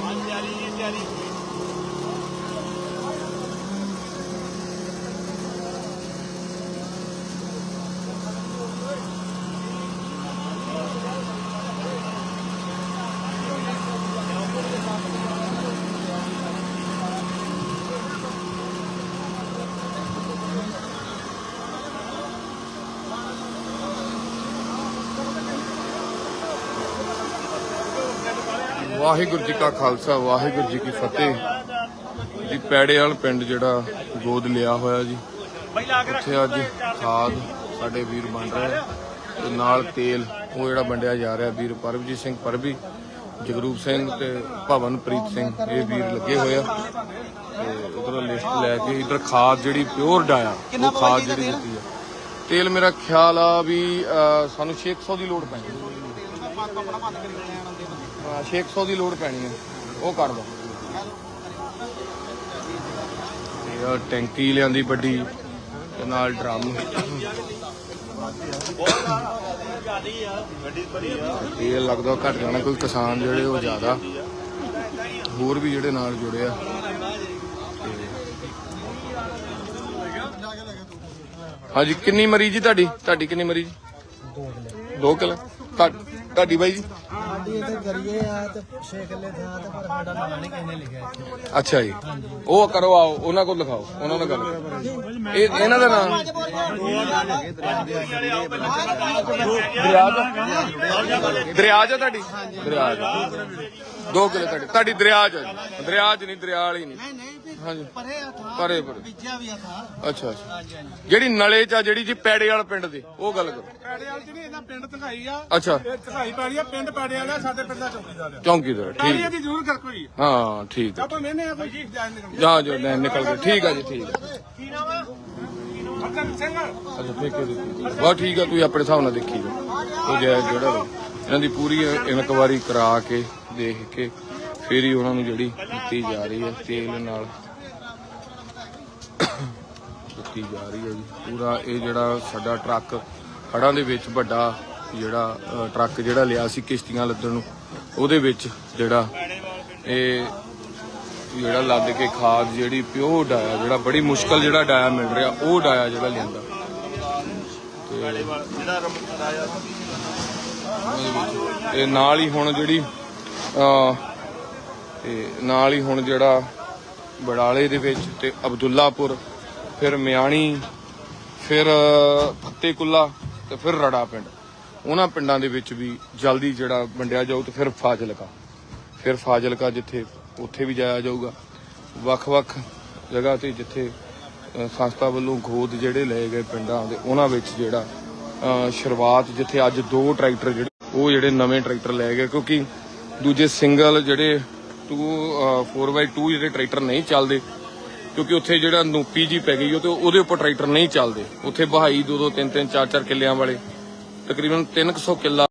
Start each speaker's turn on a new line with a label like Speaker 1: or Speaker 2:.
Speaker 1: Mandarin, Mandarin. Waheguru ji ਕਾ ਖਾਲਸਾ ਵਾਹਿਗੁਰੂ ਜੀ ਕੀ ਫਤਿਹ। ਜੀ ਪੈੜੇ ਵਾਲ ਪਿੰਡ ਜਿਹੜਾ ਗੋਦ ਲਿਆ ਹੋਇਆ ਜੀ ਉੱਥੇ ਅੱਜ ਖਾਦ ਸਾਡੇ ਵੀਰ ਬਣ ਰਿਹਾ ਤੇ ਨਾਲ ਤੇਲ ਉਹ ਜਿਹੜਾ ਵੰਡਿਆ ਜਾ ਰਿਹਾ ਵੀਰ ਪਰਮਜੀਤ ਸਿੰਘ ਪਰਬੀ ਜਗਰੂਪ ਸਿੰਘ ਤੇ ਭਵਨਪ੍ਰੀਤ ਸਿੰਘ ਇਹ ਵੀਰ ਲੱਗੇ ਹੋਏ ਆ। ਤੇ ਉਧਰੋਂ ਲਿਸਟ ਲੈ ਕੇ ਇਧਰ ਖਾਦ ਜਿਹੜੀ ਪਿਓਰ ਡਾਇਆ ਉਹ ਖਾਦ ਜਿਹੜੀ ਦਿੱਤੀ ਆ। ਤੇਲ ਮੇਰਾ ਖਿਆਲ ਆ ਵੀ ਸਾਨੂੰ 600 ਦੀ ਲੋੜ ਪੈਣੀ ਹਾਂ 600 ਦੀ ਲੋੜ ਪੈਣੀ ਹੈ। ਉਹ ਕਰ ਦੋ ਇਹ ਟੈਂਕੀ ਲਿਆਂਦੀ ਵੱਡੀ, ਤੇ ਨਾਲ ਡਰਮ। ਇਹ ਲੱਗਦਾ ਘਟ ਜਾਣਾ, ਕੋਈ ਕਿਸਾਨ ਜਿਹੜੇ ਉਹ ਜ਼ਿਆਦਾ। ਹੋਰ ਵੀ ਜਿਹੜੇ ਨਾਲ ਜੁੜੇ ਆ। ਹਾਂਜੀ, ਕਿੰਨੀ ਮਰੀਜ਼ ਜੀ ਤੁਹਾਡੀ? ਤੁਹਾਡੀ ਕਿੰਨੀ ਮਰੀਜ਼? ਦੋ ਕਿਲੋ? ਤੁਹਾਡੀ ਬਾਈ ਜੀ?
Speaker 2: ਸਾਡੀ ਇੱਥੇ ਕਰੀਏ ਆ ਤੇ 6 ਕਿੱਲੇ ਥਾਂ ਤੇ ਪਰ ਸਾਡਾ ਨਾਂ ਨਹੀਂ ਕਿਸੇ ਨੇ ਲਿਖਿਆ ਇੱਥੇ।
Speaker 1: ਅੱਛਾ ਜੀ। ਉਹ ਕਰੋ ਆਓ ਉਹਨਾਂ ਕੋਲ ਲਿਖਾਓ ਉਹਨਾਂ ਨਾਲ ਗੱਲ। ਇਹ ਇਹਨਾਂ ਦਾ ਨਾਮ? ਦਰਿਆਜ? ਦਰਿਆਜ ਆ ਤੁਹਾਡੀ? ਦਰਿਆਜ। ਦੋ ਕਿਲੇ ਤੁਹਾਡੀ। ਤੁਹਾਡੀ ਦਰਿਆਜ ਆ ਜੀ। ਦਰਿਆਜ ਨਹੀਂ ਦਰਿਆ ਵਾਲੀ ਨਹੀਂ।
Speaker 2: ਨਹੀਂ ਨਹੀਂ ਵੀ
Speaker 1: ਹਾਂਜੀ।
Speaker 2: ਪਰੇ ਆ ਥਾਂ
Speaker 1: ਪਰੇ ਪਰੇ।
Speaker 2: ਬੀਜਿਆ ਵੀ ਆ ਥਾਂ।
Speaker 1: ਅੱਛਾ ਅੱਛਾ।
Speaker 2: ਹਾਂਜੀ ਹਾਂਜੀ।
Speaker 1: ਜਿਹੜੀ ਨਲੇ ਚ ਆ ਜਿਹੜੀ ਜੀ ਪੈੜੇ ਵਾਲ ਪਿੰਡ ਦੇ ਉਹ ਗੱਲ ਕਰੋ।
Speaker 3: ਪੈੜੇ ਵਾਲ ਚ ਨਹੀਂ ਇਹਦਾ ਪਿੰਡ ਧਕਾਈ ਆ।
Speaker 1: ਅੱਛਾ।
Speaker 3: ਇਹ ਧਕਾਈ ਪੈੜੀ ਆ ਪਿੰਡ ਪੈੜੇ ਵਾਲਾ ਸਾਡੇ ਪਿੰਡ ਦਾ ਚੌਕੀਦਾਰ ਆ।
Speaker 1: ਚੌਂਕੀਦਾਰ
Speaker 3: ਪੈੜੀ
Speaker 1: ਠੀਕ
Speaker 3: ਦੀ ਜ਼ਰੂਰ ਕਰ ਕੋਈ
Speaker 1: ਹਾਂ ਠੀਕ ਹੈ।
Speaker 3: ਆਪਾਂ ਮੈਨੇ ਆ ਕੋਈ? ਜਾਣ ਨਿਕਲ
Speaker 1: ਜਾ ਜੋ ਲੈ ਨਿਕਲ ਗਏ ਠੀਕ ਆ ਜੀ ਠੀਕ ਆ।
Speaker 3: ਕੀ ਨਾਮ ਆ? ਹਰਜਨ ਸਿੰਘ।
Speaker 1: ਅੱਛਾ ਠੇਕੇ ਦੀ ਬਹੁਤ ਠੀਕ ਆ ਤੁਸੀਂ ਆਪਣੇ ਹਿਸਾਬ ਨਾਲ ਦੇਖੀ ਜਾਓ। ਉਹ ਜਿਹੜਾ ਵਾ। ਇਹਨਾਂ ਦੀ ਪੂਰੀ ਇਨਕੁਆਰੀ ਕਰਾ ਕੇ ਦੇਖ ਕੇ ਫਿਰ ਹੀ ਉਹਨਾਂ ਨੂੰ ਜਿਹੜੀ ਦਿੱਤੀ ਜਾ ਰਹੀ ਹੈ ਤੇਲ ਨਾਲ ਦਿੱਤੀ ਜਾ ਰਹੀ ਹੈ ਜੀ। ਪੂਰਾ ਇਹ ਜਿਹੜਾ ਸਾਡਾ ਟਰੱਕ ਹੜਾਂ ਦੇ ਵਿੱਚ ਵੱਡਾ ਜਿਹੜਾ ਟਰੱਕ ਜਿਹੜਾ ਲਿਆ ਸੀ ਕਿਸ਼ਤੀਆਂ ਲੱਦਣ ਨੂੰ, ਉਹਦੇ ਵਿੱਚ ਜਿਹੜਾ ਇਹ ਜਿਹੜਾ ਲੱਦ ਕੇ ਖਾਦ ਜਿਹੜੀ ਪਿਓਰ ਡਾਇਆ, ਜਿਹੜਾ ਬੜੀ ਮੁਸ਼ਕਲ ਜਿਹੜਾ ਡਾਇਆ ਮਿਲ ਰਿਹਾ, ਉਹ ਡਾਇਆ ਜਿਹੜਾ ਲਿਆਂਦਾ। ਤੇ ਨਾਲ ਹੀ ਹੁਣ ਜਿਹੜੀ ਤੇ ਨਾਲ ਹੀ ਹੁਣ ਜਿਹੜਾ ਬੜਾਲੇ ਦੇ ਵਿੱਚ ਤੇ ਅਬਦੁੱਲਾਪੁਰ ਫਿਰ ਮਿਆਣੀ, ਫਿਰ ਫਤਿਹਕੁੱਲਾ ਤੇ ਫਿਰ ਰੜਾ ਪਿੰਡ। ਉਹਨਾਂ ਪਿੰਡਾਂ ਦੇ ਵਿੱਚ ਵੀ ਜਲਦੀ ਜਿਹੜਾ ਵੰਡਿਆ ਜਾਊ ਤੇ ਫਿਰ ਫਾਜ਼ਿਲਕਾ। ਫਿਰ ਫਾਜ਼ਿਲਕਾ ਜਿੱਥੇ ਉੱਥੇ ਵੀ ਜਾਇਆ ਜਾਊਗਾ। ਵੱਖ-ਵੱਖ ਜਗ੍ਹਾ ਤੇ ਜਿੱਥੇ ਸੰਸਥਾ ਵੱਲੋਂ ਗੋਦ ਜਿਹੜੇ ਲਏ ਗਏ ਪਿੰਡਾਂ ਦੇ, ਉਹਨਾਂ ਵਿੱਚ ਜਿਹੜਾ ਸ਼ੁਰੂਆਤ ਜਿੱਥੇ ਅੱਜ ਦੋ ਟਰੈਕਟਰ ਜਿਹੜੇ, ਉਹ ਜਿਹੜੇ ਨਵੇਂ ਟਰੈਕਟਰ ਲਏ ਗਏ ਕਿਉਂਕਿ ਦੂਜੇ ਸਿੰਗਲ ਜਿਹੜੇ 2 4x2 ਜਿਹੜੇ ਟਰੈਕਟਰ ਨਹੀਂ ਚੱਲਦੇ ਕਿਉਂਕਿ ਉੱਥੇ ਜਿਹੜਾ ਨੂਪੀ ਜੀ ਪੈ ਗਈ, ਉਹ ਤੇ ਉਹਦੇ ਉੱਪਰ ਟਰੈਕਟਰ ਨਹੀਂ ਚੱਲਦੇ। ਉੱਥੇ ਬਹਾਈ ਦੋ ਦੋ ਤਿੰਨ ਤਿੰਨ ਚਾਰ ਚਾਰ ਕਿੱਲਿਆਂ ਵਾਲੇ। ਤਕਰੀਬਨ 300 ਕਿੱਲਾ